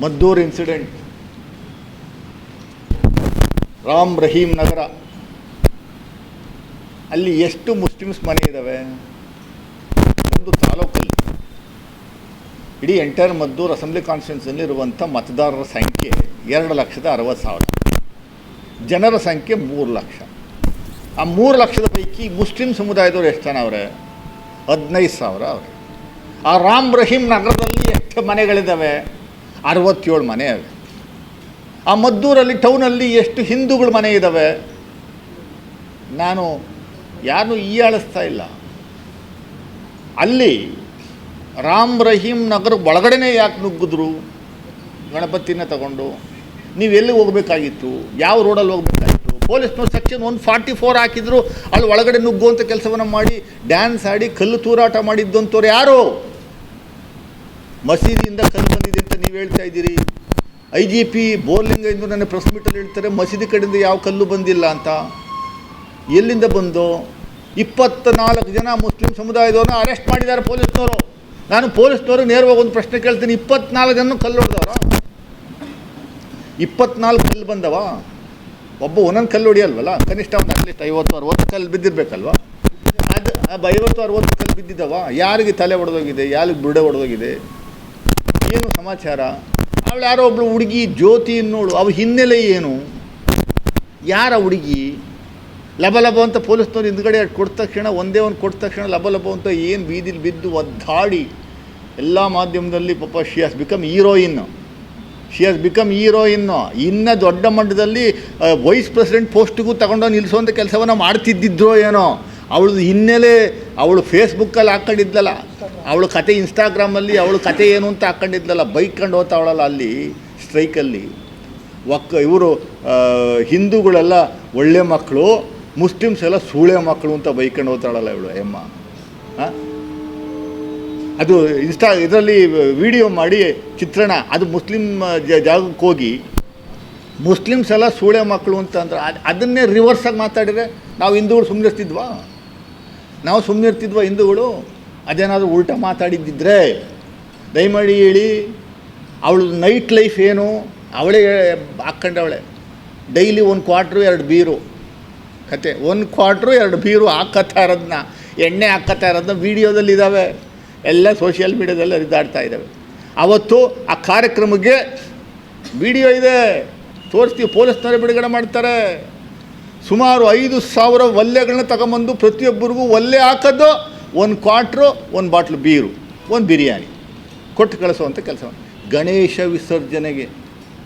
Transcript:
Maddur incident Ram Rahim Nagar. ಅಲ್ಲಿ ಎಷ್ಟು Muslims ಮನೆ ಇದ್ದಾವೆ ಒಂದು ತಾಲೂಕಲ್ಲಿ. ಇಡೀ ಎಂಟೈರ್ ಮದ್ದೂರು ಅಸೆಂಬ್ಲಿ ಕಾನ್ಸ್ಟಿಟ್ಯೂನ್ಸಲ್ಲಿ ಇರುವಂಥ ಮತದಾರರ ಸಂಖ್ಯೆ ಎರಡು ಲಕ್ಷದ ಅರವತ್ತು ಸಾವಿರ. ಜನರ ಸಂಖ್ಯೆ ಮೂರು ಲಕ್ಷ. ಆ ಮೂರು ಲಕ್ಷದ ಪೈಕಿ ಮುಸ್ಲಿಂ ಸಮುದಾಯದವರು ಎಷ್ಟು ಜನ ಅವರೇ? ಹದಿನೈದು ಸಾವಿರ ಅವ್ರೆ. ಆ ರಾಮ್ ರಹೀಮ್ ನಗರದಲ್ಲಿ ಎಷ್ಟು ಮನೆಗಳಿದ್ದಾವೆ ಅರವತ್ತೇಳು ಮನೆ ಅವೆ. ಆ ಮದ್ದೂರಲ್ಲಿ, ಟೌನಲ್ಲಿ ಎಷ್ಟು ಹಿಂದೂಗಳ ಮನೆ ಇದ್ದಾವೆ ನಾನು ಯಾರನ್ನೂ ಈಯಾಳಿಸ್ತಾ ಇಲ್ಲ. ಅಲ್ಲಿ ರಾಮ್ ರಹೀಂ ನಗರ ಒಳಗಡೆನೇ ಯಾಕೆ ನುಗ್ಗಿದ್ರು? ಗಣಪತಿನ ತಗೊಂಡು. ನೀವು ಎಲ್ಲಿ ಹೋಗಬೇಕಾಗಿತ್ತು? ಯಾವ ರೋಡಲ್ಲಿ ಹೋಗಬೇಕಾಗಿತ್ತು? ಪೊಲೀಸ್ನವ್ರು ಸೆಕ್ಷನ್ ಒನ್ ಫಾರ್ಟಿ ಫೋರ್ ಹಾಕಿದ್ರು, ಅಲ್ಲಿ ಒಳಗಡೆ ನುಗ್ಗುವಂಥ ಕೆಲಸವನ್ನು ಮಾಡಿ, ಡ್ಯಾನ್ಸ್ ಆಡಿ, ಕಲ್ಲು ತೂರಾಟ ಮಾಡಿದ್ದಂಥವ್ರು ಯಾರು? ಮಸೀದಿಯಿಂದ ಕಲ್ಲು ಬಂದಿದೆ ಅಂತ ನೀವು ಹೇಳ್ತಾ ಇದ್ದೀರಿ. ಐ ಜಿ ಪಿ ಬೋರ್ಲಿಂಗ ಎಂದು ನನ್ನ ಪ್ರೆಸ್ ಮೀಟಲ್ಲಿ ಹೇಳ್ತಾರೆ, ಮಸೀದಿ ಕಡೆಯಿಂದ ಯಾವ ಕಲ್ಲು ಬಂದಿಲ್ಲ ಅಂತ. ಎಲ್ಲಿಂದ ಬಂದು? ಇಪ್ಪತ್ತ್ನಾಲ್ಕು ಜನ ಮುಸ್ಲಿಂ ಸಮುದಾಯದವ್ರನ್ನ ಅರೆಸ್ಟ್ ಮಾಡಿದ್ದಾರೆ ಪೊಲೀಸ್ನವರು. ನಾನು ಪೊಲೀಸ್ನವರು ನೇರವಾಗಿ ಒಂದು ಪ್ರಶ್ನೆ ಕೇಳ್ತೀನಿ, ಇಪ್ಪತ್ನಾಲ್ಕು ಜನ ಕಲ್ಲು ಹೊಡೆದವ್ರ? ಇಪ್ಪತ್ನಾಲ್ಕು ಕಲ್ಲು ಬಂದವ? ಒಬ್ಬ ಒಂದೊಂದು ಕಲ್ಲು ಹೊಡಿಯಲ್ವಲ್ಲ? ಕನಿಷ್ಠ ಒಂದು ಅಟ್ಲೀಸ್ಟ್ ಐವತ್ತು, ಅರವತ್ತು ಕಲ್ಲು ಬಿದ್ದಿರಬೇಕಲ್ವ? ಅದು ಐವತ್ತು, ಅರವತ್ತು ಕಲ್ಲು ಬಿದ್ದಿದ್ದವ? ಯಾರಿಗೆ ತಲೆ ಹೊಡೆದೋಗಿದೆ ಯಾರಿಗೆ ಬುರುಡೆ ಹೊಡೆದೋಗಿದೆ ಏನು ಸಮಾಚಾರ? ಅವಳು ಯಾರೋ ಒಬ್ಳು ಹುಡುಗಿ ಜ್ಯೋತಿ ನೋಡು, ಅವ ಹಿನ್ನೆಲೆ ಏನು? ಯಾರ ಹುಡುಗಿ? ಲಬ ಲಬ ಅಂತ ಪೊಲೀಸ್ನವ್ರು ಹಿಂದ್ಗಡೆ ಕೊಟ್ಟ ತಕ್ಷಣ, ಒಂದೇ ಒಂದು ಕೊಟ್ಟ ತಕ್ಷಣ ಲಬ ಲಬ ಅಂತ ಏನು ಬೀದಿಲಿ ಬಿದ್ದು ಒದ್ದಾಡಿ ಎಲ್ಲ ಮಾಧ್ಯಮದಲ್ಲಿ ಪಾಪ she has become heroine she has become heroine ಇನ್ನ ದೊಡ್ಡ ಮಟ್ಟದಲ್ಲಿ ವೈಸ್ ಪ್ರೆಸಿಡೆಂಟ್ ಪೋಸ್ಟಿಗೂ ತಗೊಂಡು ನಿಲ್ಲಿಸುವಂಥ ಕೆಲಸವನ್ನು ಮಾಡ್ತಿದ್ದಿದ್ರೋ ಏನೋ ಅವಳದು ಹಿನ್ನೆಲೆ, ಅವಳು ಫೇಸ್ಬುಕ್ಕಲ್ಲಿ ಹಾಕ್ಕೊಂಡಿದ್ಲಲ್ಲ ಅವಳು ಕತೆ ಇನ್ಸ್ಟಾಗ್ರಾಮಲ್ಲಿ ಅವಳು ಕತೆ ಏನು ಅಂತ ಹಾಕೊಂಡಿದ್ನಲ್ಲ, ಬೈಕ್ ಕಂಡು ಹೋಗ್ತಾವಳಲ್ಲ ಅಲ್ಲಿ ಸ್ಟ್ರೈಕಲ್ಲಿ ಒಕ್ಕ ಇವರು ಹಿಂದೂಗಳೆಲ್ಲ ಒಳ್ಳೆ ಮಕ್ಕಳು ಮುಸ್ಲಿಮ್ಸ್ ಎಲ್ಲ ಸೂಳೆ ಮಕ್ಕಳು ಅಂತ ಬೈಕೊಂಡು ಹೋಗ್ತಾಳಲ್ಲ ಇವಳು, ಎಮ್ಮ. ಅದು ಇನ್ಸ್ಟಾ ಇದರಲ್ಲಿ ವಿಡಿಯೋ ಮಾಡಿ ಚಿತ್ರಣ, ಅದು ಮುಸ್ಲಿಂ ಜ- ಜಾಗಕ್ಕೆ ಹೋಗಿ, ಮುಸ್ಲಿಮ್ಸ್ ಎಲ್ಲ ಸೂಳೆ ಮಕ್ಕಳು ಅಂತ ಅಂದ್ರೆ, ಅದು, ಅದನ್ನೇ ರಿವರ್ಸಾಗಿ ಮಾತಾಡಿದರೆ, ನಾವು ಹಿಂದೂಗಳು ಸುಮ್ಮನೆ ಇರ್ತಿದ್ವಾ ನಾವು ಸುಮ್ಮನೆ ಇರ್ತಿದ್ವಾ ಹಿಂದೂಗಳು? ಅದೇನಾದರೂ ಉಲ್ಟ ಮಾತಾಡಿದ್ದಿದ್ರೆ, ದಯಮಾಡಿ ಹೇಳಿ, ಅವಳು ನೈಟ್ ಲೈಫ್ ಏನು? ಅವಳೇ ಹಾಕ್ಕೊಂಡವಳೆ. ಡೈಲಿ ಒಂದು ಕ್ವಾರ್ಟ್ರು ಎರಡು ಬೀರು. ಕತೆ, ಒಂದು ಕ್ವಾರ್ಟ್ರು ಎರಡು ಬೀರು ಹಾಕತ್ತಾ ಇರೋದನ್ನ ಎಣ್ಣೆ ಹಾಕತ್ತಾ ಇರೋದನ್ನ ವೀಡಿಯೋದಲ್ಲಿ ಇದ್ದಾವೆ ಎಲ್ಲ ಸೋಷಿಯಲ್ ಮೀಡ್ಯಾದಲ್ಲಿ ಹರಿದಾಡ್ತಾ ಇದ್ದಾವೆ ಅವತ್ತು ಆ ಕಾರ್ಯಕ್ರಮಕ್ಕೆ ವಿಡಿಯೋ ಇದೆ. ತೋರಿಸ್ತೀವಿ, ಪೊಲೀಸ್ನವರೇ ಬಿಡುಗಡೆ ಮಾಡ್ತಾರೆ. ಸುಮಾರು ಐದು ಸಾವಿರ ಒಲ್ಲೆಗಳನ್ನ ತಗೊಂಬಂದು ಪ್ರತಿಯೊಬ್ಬರಿಗೂ ಒಲ್ಲೆ ಹಾಕೋದು ಒಂದು ಕ್ವಾಟ್ರು ಒಂದು ಬಾಟ್ಲು ಬೀರು ಒಂದು ಬಿರಿಯಾನಿ. ಕೊಟ್ಟು ಕಳಿಸುವಂಥ ಕೆಲಸ ಗಣೇಶ ವಿಸರ್ಜನೆಗೆ